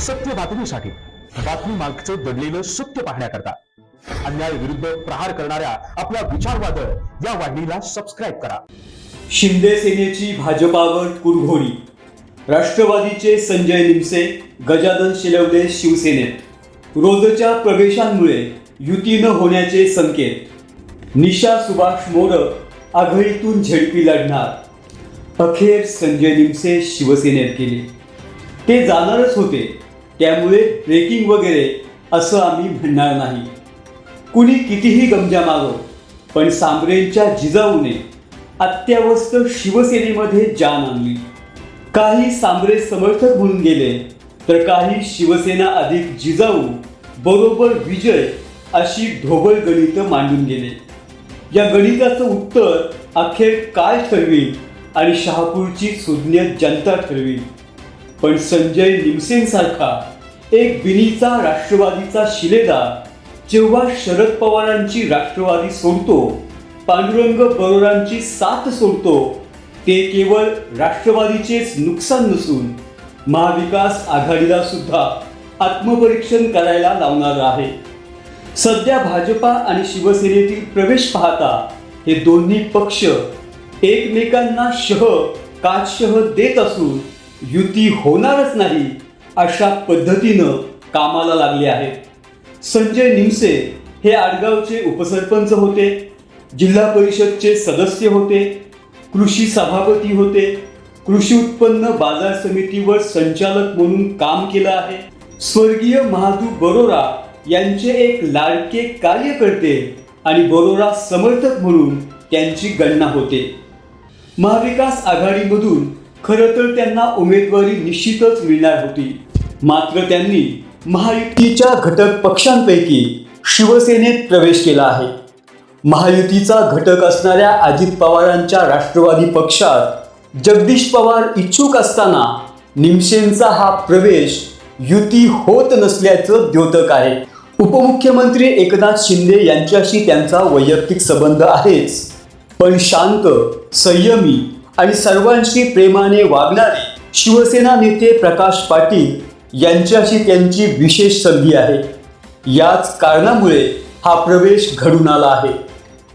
सत्य बातमीसाठी बातमी मागचं दडलेलं सत्य पाहण्याकरता अन्याय विरुद्ध प्रहार करणाऱ्या आपल्या विचारवादळ या वाहिनीला सबस्क्राईब करा. शिंदे सेनेची भाजपावर कुरघोडी. राष्ट्रवादीचे संजय निमसे गजानन शिलवले शिवसेनेत रोजच्या प्रवेशांमुळे युती न होण्याचे संकेत. निशा सुभाष मोडक आघाडीतून झेडपी लढणार. अखेर संजय निमसे शिवसेनेत गेले. ते जाणारच होते. त्यामुळे ब्रेकिंग वगैरे असं आम्ही म्हणणार नाही. कुणी कितीही गमजा मागो पण सांबरेंच्या जिजाऊने अत्यावस्थ शिवसेनेमध्ये जान आणली. काही सांबरे समर्थक म्हणून गेले तर काही शिवसेना अधिक जिजाऊ बरोबर विजय अशी ढोबळ गणित मांडून गेले. या गणिताचं उत्तर अखेर काय ठरवील आणि शहापूरची सुज्ञ जनता ठरवी पण संजय निमसेनसारखा एक बिनीचा राष्ट्रवादीचा शिलेदार जेव्हा शरद पवारांची राष्ट्रवादी सोडतो पांडुरंग बरोरांची साथ सोडतो ते केवळ राष्ट्रवादीचेच नुकसान नसून महाविकास आघाडीला सुद्धा आत्मपरीक्षण करायला लावणार आहे. सध्या भाजपा आणि शिवसेनेतील प्रवेश पाहता हे दोन्ही पक्ष एकमेकांना शह काचशह देत असून युती होणारच नाही अशा पद्धतीनं कामाला लागले आहेत संजय निमसे हे आडगावचे उपसरपंच होते जिल्हा परिषदचे सदस्य होते कृषी सभापती होते कृषी उत्पन्न बाजार समितीवर संचालक म्हणून काम केलं आहे. स्वर्गीय महादू बरोरा यांचे एक लाडके कार्यकर्ते आणि बरोरा समर्थक म्हणून त्यांची गणना होते. महाविकास आघाडीमधून खरं तर त्यांना उमेदवारी निश्चितच मिळणार होती. मात्र त्यांनी महायुतीच्या घटक पक्षांपैकी शिवसेनेत प्रवेश केला आहे. महायुतीचा घटक असणाऱ्या अजित पवारांच्या राष्ट्रवादी पक्षात जगदीश पवार इच्छुक असताना निमशेंचा हा प्रवेश युती होत नसल्याचं द्योतक आहे. उपमुख्यमंत्री एकनाथ शिंदे यांच्याशी त्यांचा वैयक्तिक संबंध आहेच. पण शांत संयमी आणि सर्वांशी प्रेमाने वागणारे शिवसेना नेते प्रकाश पाटील यांच्याशी त्यांची विशेष संधी आहे. याच कारणामुळे हा प्रवेश घडून आला आहे.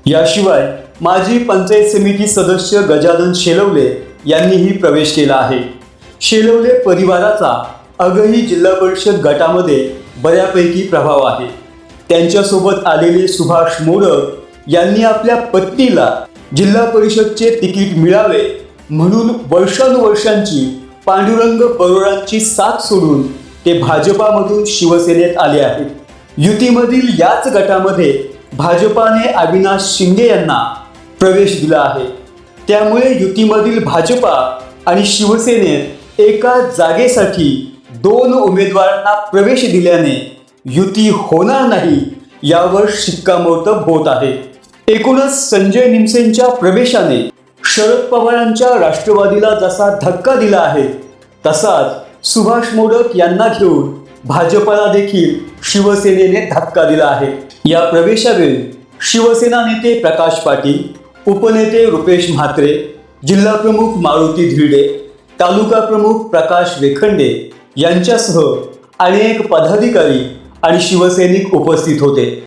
याशिवाय माजी पंचायत समिती सदस्य गजानन शेलवले यांनीही प्रवेश केला आहे. शेलवले परिवाराचा अगही जिल्हा परिषद गटामध्ये बऱ्यापैकी प्रभाव आहे. त्यांच्यासोबत आलेले सुभाष मोडक यांनी आपल्या पत्नीला जिल्हा परिषदचे तिकीट मिळावे म्हणून वर्षानुवर्षांची पांडुरंग बरोडांची साथ सोडून ते भाजपामधून शिवसेनेत आले आहेत. युतीमधील याच गटामध्ये भाजपाने अविनाश शिंदे यांना प्रवेश दिला आहे. त्यामुळे युतीमधील भाजपा आणि शिवसेनेत एका जागेसाठी दोन उमेदवारांना प्रवेश दिल्याने युती होणार नाही यावर शिक्कामोर्तब होत आहे. एकूणच संजय निमसेंच्या प्रवेशाने शरद पवारांच्या राष्ट्रवादीला जसा धक्का दिला आहे तसाच सुभाष मोडक यांना घेऊन भाजपला देखील शिवसेनेने धक्का दिला आहे. या प्रवेशावेळी शिवसेना नेते प्रकाश पाटील उपनेते रुपेश म्हात्रे जिल्हा प्रमुख मारुती धिरडे तालुका प्रमुख प्रकाश वेखंडे यांच्यासह अनेक पदाधिकारी आणि शिवसैनिक उपस्थित होते.